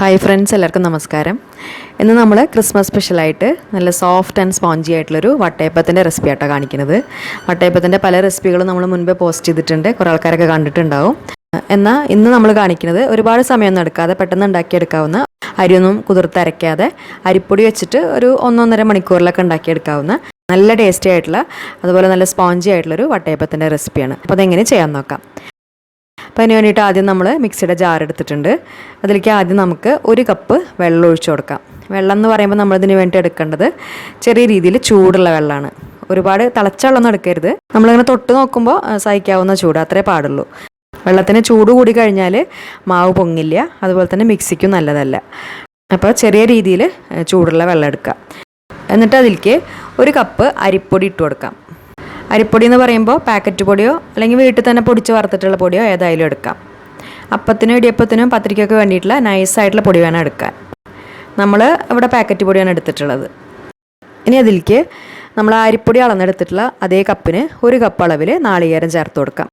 Hi friends എല്ലാവർക്കും നമസ്കാരം. ഇന്ന് നമ്മൾ ക്രിസ്മസ് സ്പെഷ്യലായിട്ട് നല്ല സോഫ്റ്റ് ആൻഡ് സ്പോഞ്ചി ആയിട്ടുള്ളൊരു വട്ടയപ്പത്തിന്റെ റെസിപ്പി ആട്ടോ കാണിക്കുന്നത്. വട്ടയപ്പത്തിന്റെ പല റെസിപ്പികളും നമ്മൾ മുൻപേ പോസ്റ്റ് ചെയ്തിട്ടുണ്ട്. കുറേ ആൾക്കാരൊക്കെ കണ്ടിട്ടുണ്ടാവും. എന്നാൽ ഇന്ന് നമ്മൾ കാണിക്കുന്നത് ഒരുപാട് സമയമൊന്നും എടുക്കാതെ പെട്ടെന്ന് ഉണ്ടാക്കിയെടുക്കാവുന്ന അരിയൊന്നും കുതിർത്തരയ്ക്കാതെ അരിപ്പൊടി വെച്ചിട്ട് ഒരു ഒന്നൊന്നര മണിക്കൂറിലൊക്കെ ഉണ്ടാക്കിയെടുക്കാവുന്ന നല്ല ടേസ്റ്റി ആയിട്ടുള്ള അതുപോലെ നല്ല സ്പോഞ്ചി ആയിട്ടുള്ളൊരു വട്ടയപ്പത്തിന്റെ റെസിപ്പിയാണ് അപ്പോൾ അതെങ്ങനെ ചെയ്യാൻ നോക്കാം. അപ്പോൾ അതിന് വേണ്ടിയിട്ട് ആദ്യം നമ്മൾ മിക്സിയുടെ ജാർ എടുത്തിട്ടുണ്ട്. അതിലേക്ക് ആദ്യം നമുക്ക് ഒരു കപ്പ് വെള്ളം ഒഴിച്ചു കൊടുക്കാം. വെള്ളം എന്ന് പറയുമ്പോൾ നമ്മളിതിന് വേണ്ടി എടുക്കേണ്ടത് ചെറിയ രീതിയിൽ ചൂടുള്ള വെള്ളമാണ്. ഒരുപാട് തിളച്ച വെള്ളമൊന്നും എടുക്കരുത്. നമ്മളിങ്ങനെ തൊട്ട് നോക്കുമ്പോൾ സഹിക്കാവുന്ന ചൂട്. അത്രേ പാടുള്ളൂ. വെള്ളത്തിന് ചൂട് കൂടി കഴിഞ്ഞാൽ മാവ് പൊങ്ങില്ല. അതുപോലെ തന്നെ മിക്സിക്കും നല്ലതല്ല. അപ്പോൾ ചെറിയ രീതിയിൽ ചൂടുള്ള വെള്ളം എടുക്കുക. എന്നിട്ട് അതിലേക്ക് ഒരു കപ്പ് അരിപ്പൊടി ഇട്ട് കൊടുക്കാം. അരിപ്പൊടി എന്ന് പറയുമ്പോൾ പാക്കറ്റ് പൊടിയോ അല്ലെങ്കിൽ വീട്ടിൽ തന്നെ പൊടിച്ച് വറുത്തിട്ടുള്ള പൊടിയോ ഏതായാലും എടുക്കാം. അപ്പത്തിനും ഇടിയപ്പത്തിനും പത്രിക്കൊക്കെ വേണ്ടിയിട്ടുള്ള നൈസായിട്ടുള്ള പൊടി വേണം എടുക്കാൻ. നമ്മൾ ഇവിടെ പാക്കറ്റ് പൊടിയാണ് എടുത്തിട്ടുള്ളത്. ഇനി അതിലേക്ക് നമ്മൾ അരിപ്പൊടി അളന്നെടുത്തിട്ടുള്ള അതേ കപ്പിന് ഒരു കപ്പ് അളവിൽ നാളികേരം ചേർത്ത് കൊടുക്കാം.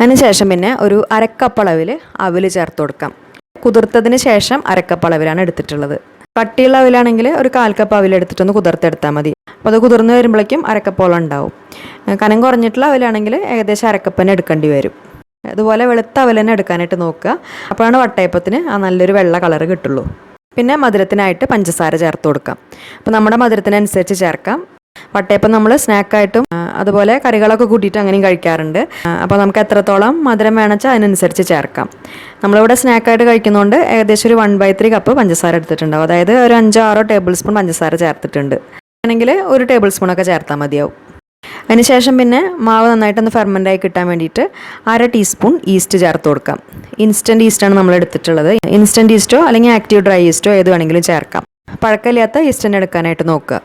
അതിനുശേഷം പിന്നെ ഒരു അരക്കപ്പ് അളവിൽ അവൽ ചേർത്ത് കൊടുക്കാം. കുതിർത്തതിന് ശേഷം അരക്കപ്പ് അളവിലാണ് എടുത്തിട്ടുള്ളത്. കട്ടിയുള്ള അവിലാണെങ്കിൽ ഒരു കാൽ കപ്പ് അവിലെടുത്തിട്ടൊന്ന് കുതിർത്തെടുത്താൽ മതി. അപ്പോൾ അത് കുതിർന്ന് വരുമ്പോഴേക്കും അരക്കപ്പോളം ഉണ്ടാവും. കനം കുറഞ്ഞിട്ടുള്ള അവലാണെങ്കിൽ ഏകദേശം അരക്കപ്പ് തന്നെ എടുക്കേണ്ടി വരും. അതുപോലെ വെളുത്ത അവൽ തന്നെ എടുക്കാനായിട്ട് നോക്കുക. അപ്പോഴാണ് വട്ടയപ്പത്തിന് ആ നല്ലൊരു വെള്ള കളർ കിട്ടുള്ളൂ. പിന്നെ മധുരത്തിനായിട്ട് പഞ്ചസാര ചേർത്ത് കൊടുക്കാം. അപ്പോൾ നമ്മുടെ മധുരത്തിനനുസരിച്ച് ചേർക്കാം. വട്ടയപ്പം നമ്മൾ സ്നാക്കായിട്ടും അതുപോലെ കറികളൊക്കെ കൂട്ടിയിട്ട് അങ്ങനെയും കഴിക്കാറുണ്ട്. അപ്പോൾ നമുക്ക് എത്രത്തോളം മധുരം വേണമെച്ചാൽ അതിനനുസരിച്ച് ചേർക്കാം. നമ്മളിവിടെ സ്നാക്കായിട്ട് കഴിക്കുന്നതുകൊണ്ട് ഏകദേശം ഒരു വൺ ബൈ ത്രീ കപ്പ് പഞ്ചസാര എടുത്തിട്ടുണ്ടാവും. അതായത് ഒരു അഞ്ചോ ആറോ ടേബിൾ സ്പൂൺ പഞ്ചസാര ചേർത്തിട്ടുണ്ട്. ആണെങ്കിൽ ഒരു ടേബിൾ സ്പൂണൊക്കെ ചേർത്താൽ മതിയാവും. അതിനുശേഷം പിന്നെ മാവ് നന്നായിട്ടൊന്ന് ആയി കിട്ടാൻ വേണ്ടിയിട്ട് അര ടീസ്പൂൺ ഈസ്റ്റ് ചേർത്ത് കൊടുക്കാം. ഇൻസ്റ്റന്റ് ഈസ്റ്റാണ് നമ്മൾ എടുത്തിട്ടുള്ളത്. ഇൻസ്റ്റന്റ് ഈസ്റ്റോ അല്ലെങ്കിൽ ആക്റ്റീവ് ഡ്രൈ ഈസ്റ്റോ ഏത് വേണമെങ്കിലും ചേർക്കാം. പഴക്കമില്ലാത്ത ഈസ്റ്റന്റ് തന്നെ എടുക്കാനായിട്ട് നോക്കുക.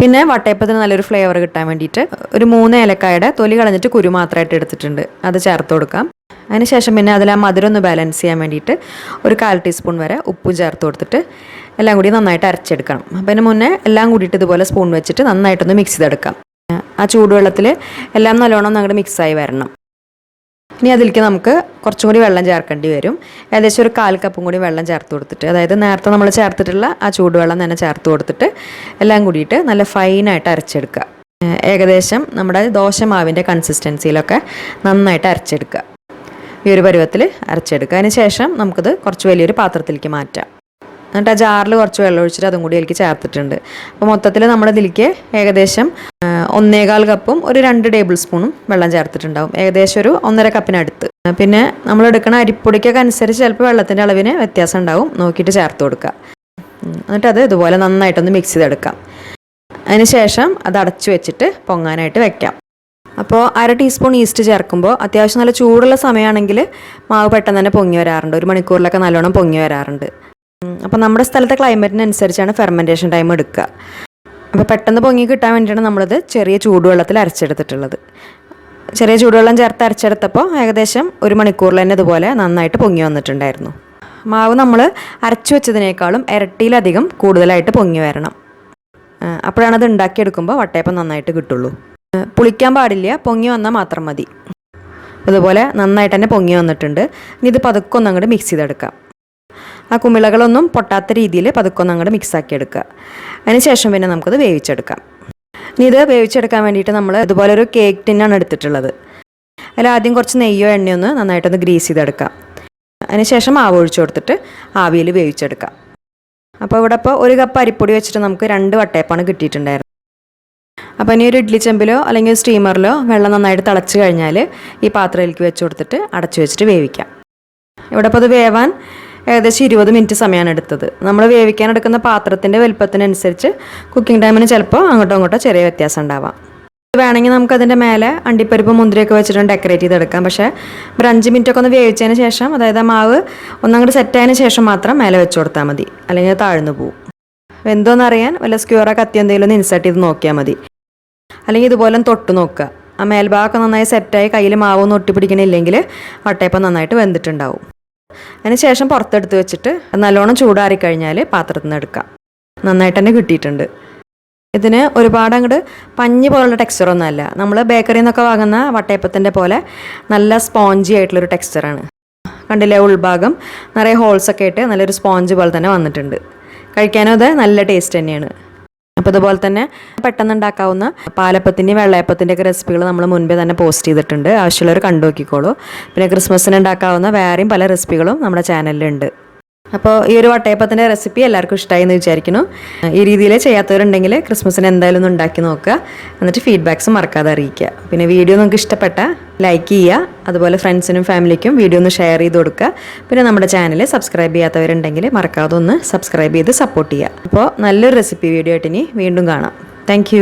പിന്നെ വട്ടയപ്പത്തിന് നല്ലൊരു ഫ്ലേവർ കിട്ടാൻ വേണ്ടിയിട്ട് ഒരു മൂന്ന് ഏലക്കായുടെ തൊലി കളഞ്ഞിട്ട് കുരു മാത്രമായിട്ട് എടുത്തിട്ടുണ്ട്. അത് ചേർത്ത് കൊടുക്കാം. അതിനുശേഷം പിന്നെ അതിൽ ആ മധുരം ഒന്ന് ബാലൻസ് ചെയ്യാൻ വേണ്ടിയിട്ട് ഒരു കാൽ ടീസ്പൂൺ വരെ ഉപ്പും ചേർത്ത് കൊടുത്തിട്ട് എല്ലാം കൂടി നന്നായിട്ട് അരച്ചെടുക്കണം. അപ്പം അതിന് മുന്നേ എല്ലാം കൂടിയിട്ട് ഇതുപോലെ സ്പൂൺ വെച്ചിട്ട് നന്നായിട്ടൊന്ന് മിക്സ് ചെയ്തെടുക്കാം. ആ ചൂടുവെള്ളത്തിൽ എല്ലാം നല്ലോണം അങ്ങോട്ട് മിക്സായി വരണം. ഇനി അതിലേക്ക് നമുക്ക് കുറച്ചും കൂടി വെള്ളം ചേർക്കേണ്ടി വരും. ഏകദേശം ഒരു കാൽ കപ്പും കൂടി വെള്ളം ചേർത്ത് കൊടുത്തിട്ട് അതായത് നേരത്തെ നമ്മൾ ചേർത്തിട്ടുള്ള ആ ചൂടുവെള്ളം തന്നെ ചേർത്ത് കൊടുത്തിട്ട് എല്ലാം കൂടിയിട്ട് നല്ല ഫൈനായിട്ട് അരച്ചെടുക്കുക. ഏകദേശം നമ്മുടെ ദോശമാവിന്റെ കൺസിസ്റ്റൻസിയിലൊക്കെ നന്നായിട്ട് അരച്ചെടുക്കുക. ഈ ഒരു പരുവത്തിൽ അരച്ചെടുക്കുക. അതിന് ശേഷം നമുക്കത് കുറച്ച് വലിയൊരു പാത്രത്തിലേക്ക് മാറ്റാം. എന്നിട്ട് ആ ജാറിൽ കുറച്ച് വെള്ളം ഒഴിച്ചിട്ട് അതും കൂടി അതിലേക്ക് ചേർത്തിട്ടുണ്ട്. അപ്പോൾ മൊത്തത്തിൽ ഇതിലേക്ക് ഏകദേശം ഒന്നേകാൽ കപ്പും ഒരു രണ്ട് ടേബിൾ സ്പൂണും വെള്ളം ചേർത്തിട്ടുണ്ടാവും. ഏകദേശം ഒരു ഒന്നര കപ്പിനടുത്ത്. പിന്നെ നമ്മൾ എടുക്കുന്ന അരിപ്പൊടിക്കൊക്കെ അനുസരിച്ച് ചിലപ്പോൾ വെള്ളത്തിന്റെ അളവിന് വ്യത്യാസം ഉണ്ടാവും. നോക്കിയിട്ട് ചേർത്ത് കൊടുക്കുക. എന്നിട്ട് അത് ഇതുപോലെ നന്നായിട്ടൊന്ന് മിക്സ് ചെയ്തെടുക്കാം. അതിന് ശേഷം അത് അടച്ചു വെച്ചിട്ട് പൊങ്ങാനായിട്ട് വെക്കാം. അപ്പോൾ അര ടീസ്പൂൺ ഈസ്റ്റ് ചേർക്കുമ്പോൾ അത്യാവശ്യം നല്ല ചൂടുള്ള സമയമാണെങ്കിൽ മാവ് പെട്ടെന്ന് തന്നെ പൊങ്ങി വരാറുണ്ട്. ഒരു മണിക്കൂറിലൊക്കെ നല്ലോണം പൊങ്ങി വരാറുണ്ട്. അപ്പോൾ നമ്മുടെ സ്ഥലത്തെ ക്ലൈമറ്റിനനുസരിച്ചാണ് ഫെർമെന്റേഷൻ ടൈം എടുക്കുക. അപ്പോൾ പെട്ടെന്ന് പൊങ്ങി കിട്ടാൻ വേണ്ടിയിട്ടാണ് നമ്മളിത് ചെറിയ ചൂടുവെള്ളത്തിൽ അരച്ചെടുത്തിട്ടുള്ളത്. ചെറിയ ചൂടുവെള്ളം ചേർത്ത് അരച്ചെടുത്തപ്പോൾ ഏകദേശം ഒരു മണിക്കൂറിൽ തന്നെ ഇതുപോലെ നന്നായിട്ട് പൊങ്ങി വന്നിട്ടുണ്ടായിരുന്നു. മാവ് നമ്മൾ അരച്ചു വെച്ചതിനേക്കാളും ഇരട്ടിയിലധികം കൂടുതലായിട്ട് പൊങ്ങി വരണം. അപ്പോഴാണ് അത് ഉണ്ടാക്കിയെടുക്കുമ്പോൾ വട്ടയപ്പം നന്നായിട്ട് കിട്ടുള്ളൂ. പുളിക്കാൻ പാടില്ല പൊങ്ങി വന്നാൽ മാത്രം മതി. അതുപോലെ നന്നായിട്ട് തന്നെ പൊങ്ങി വന്നിട്ടുണ്ട്. ഇനി ഇത് പതുക്കെ അങ്ങോട്ട് മിക്സ് ചെയ്തെടുക്കാം. ആ കുമിളകളൊന്നും പൊട്ടാത്ത രീതിയിൽ പതുക്കെ ഒന്ന് അങ്ങോട്ട് മിക്സാക്കി എടുക്കുക. അതിനുശേഷം പിന്നെ നമുക്കത് വേവിച്ചെടുക്കാം. ഇനി ഇത് വേവിച്ചെടുക്കാൻ വേണ്ടിയിട്ട് നമ്മൾ ഇതുപോലെ ഒരു കേക്ക് ടിന്നാണ് എടുത്തിട്ടുള്ളത്. അതിൽ ആദ്യം കുറച്ച് നെയ്യോ എണ്ണയോ ഒന്ന് നന്നായിട്ടൊന്ന് ഗ്രീസ് ചെയ്തെടുക്കാം. അതിനുശേഷം ആവ് ഒഴിച്ചു കൊടുത്തിട്ട് ആവിയിൽ വേവിച്ചെടുക്കാം. അപ്പോൾ ഇവിടെ ഇപ്പോൾ ഒരു കപ്പ് അരിപ്പൊടി വെച്ചിട്ട് നമുക്ക് രണ്ട് വട്ടയപ്പാണ് കിട്ടിയിട്ടുണ്ടായിരുന്നത്. അപ്പോൾ ഇനി ഒരു ഇഡ്ഡലി ചെമ്പിലോ അല്ലെങ്കിൽ സ്റ്റീമറിലോ വെള്ളം നന്നായിട്ട് തിളച്ച് കഴിഞ്ഞാൽ ഈ പാത്രയിലേക്ക് വെച്ച് കൊടുത്തിട്ട് അടച്ചു വെച്ചിട്ട് വേവിക്കാം. ഇവിടെ ഇപ്പോൾ അത് വേവാൻ ഏകദേശം ഇരുപത് മിനിറ്റ് സമയമാണ് എടുത്തത്. നമ്മൾ വേവിക്കാൻ എടുക്കുന്ന പാത്രത്തിന്റെ വലുപ്പത്തിനനുസരിച്ച് കുക്കിംഗ് ടൈമിന് ചിലപ്പോൾ അങ്ങോട്ടോ ഇങ്ങോട്ടോ ചെറിയ വ്യത്യാസം ഉണ്ടാവാം. വേണമെങ്കിൽ നമുക്ക് അതിന്റെ മേലെ അണ്ടിപ്പരിപ്പ് മുന്തിരിയൊക്കെ വെച്ചിട്ട് ഡെക്കറേറ്റ് ചെയ്തെടുക്കാം. പക്ഷേ ഒരു അഞ്ച് മിനിറ്റ് ഒക്കെ ഒന്ന് വേവിച്ചതിന് ശേഷം അതായത് ആ മാവ് ഒന്നങ്ങോട്ട് സെറ്റായതിന് ശേഷം മാത്രം മേലെ വെച്ച് കൊടുത്താൽ മതി. അല്ലെങ്കിൽ താഴ്ന്നു പോവും. വെന്തോന്നറിയാൻ വല്ല സ്ക്യൂറോ കത്തി എന്തെങ്കിലും ഒന്ന് ഇൻസർട്ട് ചെയ്ത് നോക്കിയാൽ മതി. അല്ലെങ്കിൽ ഇതുപോലെ ഒന്ന് തൊട്ട് നോക്കുക. ആ മേൽഭാഗമൊക്കെ നന്നായി സെറ്റായി കയ്യിൽ മാവൊന്നും ഒട്ടിപ്പിടിക്കണില്ലെങ്കിൽ വട്ടയപ്പം നന്നായിട്ട് വെന്തിട്ടുണ്ടാവും. അതിന് ശേഷം പുറത്തെടുത്ത് വെച്ചിട്ട് നല്ലോണം ചൂടാറി കഴിഞ്ഞാൽ പാത്രത്തിൽ നിന്ന് എടുക്കാം. നന്നായിട്ട് തന്നെ കിട്ടിയിട്ടുണ്ട്. ഇതിന് ഒരുപാട് അങ്ങോട്ട് പഞ്ഞി പോലുള്ള ടെക്സ്ചറൊന്നും അല്ല. നമ്മൾ ബേക്കറിയിൽ നിന്നൊക്കെ വാങ്ങുന്ന വട്ടയപ്പത്തിന്റെ പോലെ നല്ല സ്പോഞ്ചി ആയിട്ടുള്ളൊരു ടെക്സ്ചറാണ് കണ്ടില്ലേ ഉൾഭാഗം? നിറയെ ഹോൾസൊക്കെ ആയിട്ട് നല്ലൊരു സ്പോഞ്ച് പോലെ തന്നെ വന്നിട്ടുണ്ട്. കഴിക്കാനും അത് നല്ല ടേസ്റ്റ് തന്നെയാണ്. അപ്പോൾ അതുപോലെ തന്നെ പെട്ടെന്ന് ഉണ്ടാക്കാവുന്ന പാലപ്പത്തിന്റെയും വെള്ളയപ്പത്തിന്റെ ഒക്കെ റെസിപ്പികൾ നമ്മൾ മുൻപേ തന്നെ പോസ്റ്റ് ചെയ്തിട്ടുണ്ട്. ആവശ്യമുള്ളവർ കണ്ടു നോക്കിക്കോളൂ. പിന്നെ ക്രിസ്മസിന് ഉണ്ടാക്കാവുന്ന വേറെയും പല റെസിപ്പികളും നമ്മുടെ ചാനലിലുണ്ട് അപ്പോൾ ഈ ഒരു വട്ടയപ്പത്തിന്റെ റെസിപ്പി എല്ലാവർക്കും ഇഷ്ടമായി എന്ന് വിചാരിക്കുന്നു. ഈ രീതിയിൽ ചെയ്യാത്തവരുണ്ടെങ്കിൽ ക്രിസ്മസിന് എന്തായാലും ഒന്ന് ഉണ്ടാക്കി നോക്കുക. എന്നിട്ട് ഫീഡ്ബാക്ക്സ് മറക്കാതെ അറിയിക്കുക. പിന്നെ വീഡിയോ നിങ്ങൾക്ക് ഇഷ്ടപ്പെട്ട ലൈക്ക് ചെയ്യുക. അതുപോലെ ഫ്രണ്ട്സിനും ഫാമിലിക്കും വീഡിയോ ഒന്ന് ഷെയർ ചെയ്ത് കൊടുക്കുക. പിന്നെ നമ്മുടെ ചാനൽ സബ്സ്ക്രൈബ് ചെയ്യാത്തവരുണ്ടെങ്കിൽ മറക്കാതെ ഒന്ന് സബ്സ്ക്രൈബ് ചെയ്ത് സപ്പോർട്ട് ചെയ്യുക. അപ്പോൾ നല്ലൊരു റെസിപ്പി വീഡിയോ ആയിട്ട് ഇനി വീണ്ടും കാണാം. താങ്ക്